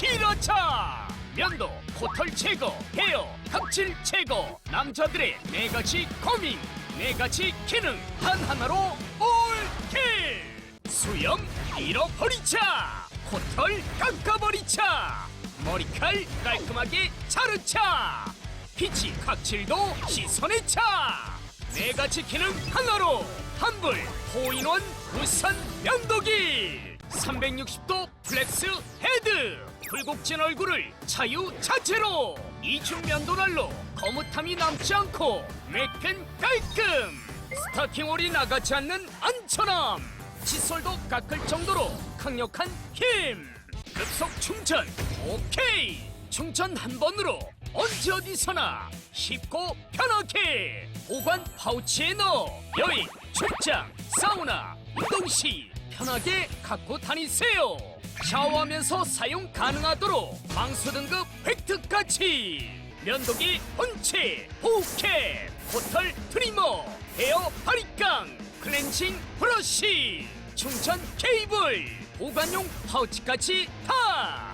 길어차! 면도 코털 제거 헤어 각질 제거. 남자들의 네가지 고민 네가지 기능 단 하나로 올킬 수염 잃어버리자! 코털 깎아버리자! 머리칼 깔끔하게 자르자! 피지 각질도 씻어내자! 네가지 기능 하나로! 환불 호인원 우선 면도기! 360도 플렉스 헤드! 굴곡진 얼굴을 자유자재로! 이중 면도날로 거뭇함이 남지 않고 매끈 깔끔! 스타킹홀이 나가지 않는 안전함! 칫솔도 깎을 정도로 강력한 힘! 급속 충전 오케이! 충전 한 번으로 언제 어디서나 쉽고 편하게! 보관 파우치에 넣어 여행 출장 사우나 운동 시 편하게 갖고 다니세요 샤워하면서 사용 가능하도록 방수 등급 획득까지. 면도기 본체 보호캡 호털 트리머 헤어 바리깡 클렌징 브러쉬 충전 케이블 보관용 파우치까지 다